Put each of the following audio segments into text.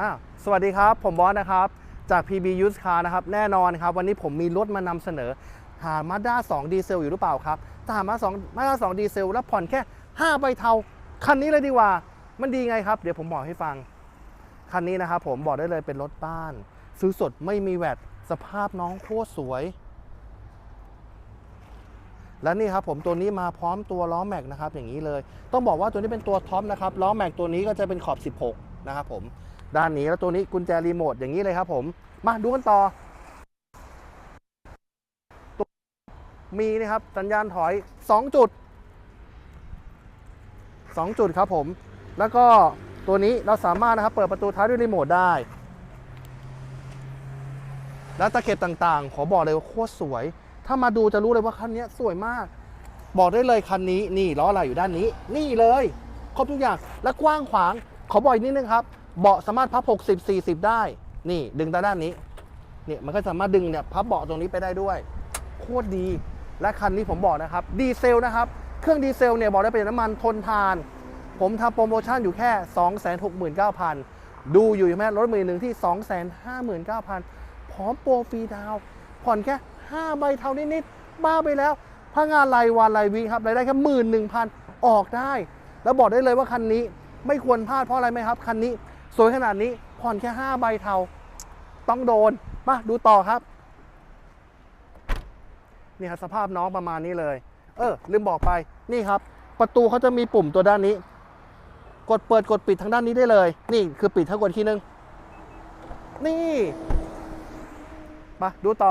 อ่าสวัสดีครับ ผมบอสนะครับ จาก PB Used Car นะครับ แน่นอนครับ วันนี้ผมมีรถมานำเสนอ หา Mazda 2 ดีเซลอยู่หรือเปล่าครับ ถ้าหา Mazda 2 Mazda 2ดีเซล แล้วผ่อนแค่ 5 ใบเทา คันนี้เลยดีกว่า มันดีไงครับ เดี๋ยวผมบอกให้ฟัง คันนี้นะครับผมบอกได้เลยเป็นรถบ้าน ซื้อสดไม่มีแวดสภาพน้องโคตรสวย และนี่ครับผมตัวนี้มาพร้อมตัวล้อแม็กนะครับอย่างนี้เลย ต้องบอกว่าตัวนี้เป็นตัวท็อปนะครับล้อแม็กตัวนี้ก็จะเป็นขอบ 16 นะครับผม ด้านนี้แล้วตัวนี้กุญแจรีโมทอย่างนี้เลยครับผม มาดูกันต่อตมีนะครับสัญญาณถอย 2 จุด 2 จุดครับผม แล้วก็ตัวนี้เราสามารถนะครับเปิดประตูท้ายด้วยรีโมทได้ แล้วตะเข็บต่างๆ ขอบอกเลยว่าโคตรสวย ถ้ามาดูจะรู้เลยว่าคันนี้สวยมาก บอกได้เลยคันนี้นี่ล้ออะไรอยู่ด้านนี้ นี่เลย ครบทุกอย่างและกว้างขวาง ขอบอกอีกนิดนึงครับ เบาะสามารถพับ 60 40 ได้ นี่ดึงตาด้านนี้ เนี่ยมันก็สามารถดึงเนี่ยพับเบาะตรงนี้ไปได้ด้วย โคตรดี และคันนี้ผมบอกนะครับ ดีเซลนะครับ เครื่องดีเซลเนี่ยบอกได้เป็นน้ำมันทนทาน ผมทำโปรโมชั่นอยู่แค่ 269,000 ดูอยู่แม่รถมือหนึ่งที่ 259,000 พร้อมโปรฟรีดาว ผ่อนแค่ 5 ใบเท่านิดๆ บ้าไปแล้วพางานรายวันรายวีครับรายได้แค่หมื่นหนึ่งพันออกได้ แล้วบอกได้เลยว่าคันนี้ไม่ควรพลาดเพราะอะไรไหมครับ คันนี้ สวยขนาดนี้ผ่อนแค่ 5 ใบเทา ต้องโดน มาดูต่อครับนี่ครับสภาพน้องประมาณนี้เลย เออ ลืมบอกไปนี่ครับ ประตูเขาจะมีปุ่มตัวด้านนี้ กดเปิดกดปิดทางด้านนี้ได้เลย นี่คือปิดถ้ากดทีนึง นี่มาดูต่อ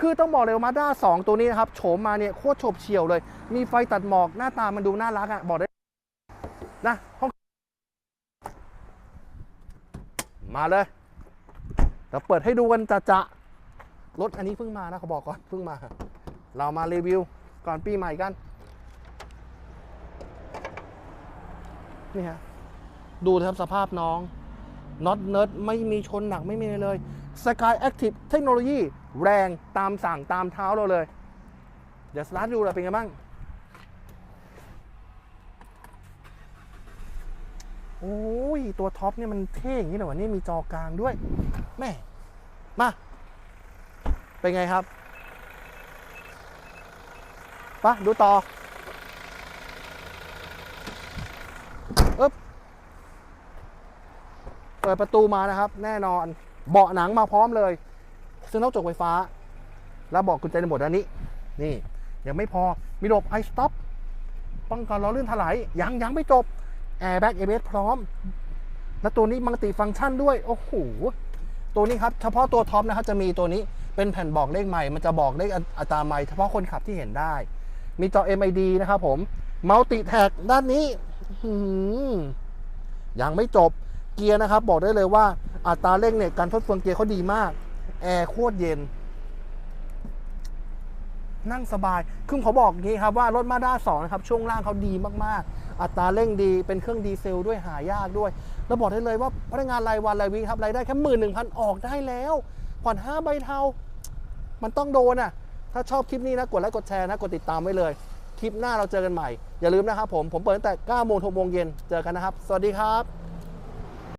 คือต้องบอกเลยว่ามาด้า2ตัวนี้นะครับโฉมมาเนี่ยโคตรโฉบเฉี่ยวเลย มีไฟตัดหมอกหน้าตามันดูน่ารักอะ่ะบอกได้นะห้อง มาเลยเดี๋ยวเปิดให้ดูกันจะจะรถอันนี้เพิ่งมานะเขาบอกก่อนเพิ่งมา เรามารีวิวก่อนปีใหม่กัน นี่ฮะ ดูนะครับสภาพน้องน็อตเนิร์ดไม่มีชนหนักไม่มีเลย Sky Active เทคโนโลยีแรงตามสั่งตามเท้าเราเลย เดี๋ยวสตาร์ทดูเลยเป็นไงบ้าง โอ้ย ตัวท็อปเนี่ยมันเท่อย่างนี้เลยวะนี่มีจอกลางด้วย แม่ มา เป็นไงครับปะดูต่ออึ๊บเปิดประตูมานะครับ แน่นอน เบาะหนังมาพร้อมเลย ซึ่งนอกจกไฟฟ้า แล้วบอกกุญแจในหมดด้านนี้ นี่ ยังไม่พอ มีระบบ i stop ป้องกันล้อลื่นถลายยังยังไม่จบ airbag ABS พร้อม และตัวนี้มัลติฟังก์ชันด้วย โอ้โห ตัวนี้ครับ เฉพาะตัวท็อปนะครับจะมีตัวนี้เป็นแผ่นบอกเลขใหม่ มันจะบอกเลขอัตราไมล์เฉพาะคนขับที่เห็นได้ มีจอ MID นะครับผมมัลติแท็กด้านนี้ยังไม่จบเกียร์นะครับ บอกได้เลยว่าอัตราเร่งเนี่ยการทดเฟืองเกียร์เขาดีมาก แอร์โคตรเย็น นั่งสบาย คือเขาบอกงนี้ครับว่ารถมาด้า2นะครับ ช่วงล่างเขาดีมากๆ อัตราเร่งดี เป็นเครื่องดีเซลด้วยหายากด้วย แล้วบอกได้เลยว่าพนักงานรายวันรายวีครับรายได้แค่หมื่นหนึ่งพันออกได้แล้วผ่อน5ใบเทา มันต้องโดนอะ ถ้าชอบคลิปนี้นะ กดไลค์กดแชร์นะ กดติดตามไว้เลย คลิปหน้าเราเจอกันใหม่ อย่าลืมนะครับผม ผมเปิดตั้งแต่9โมงถึงโมงเย็น เจอกันนะครับ สวัสดีครับ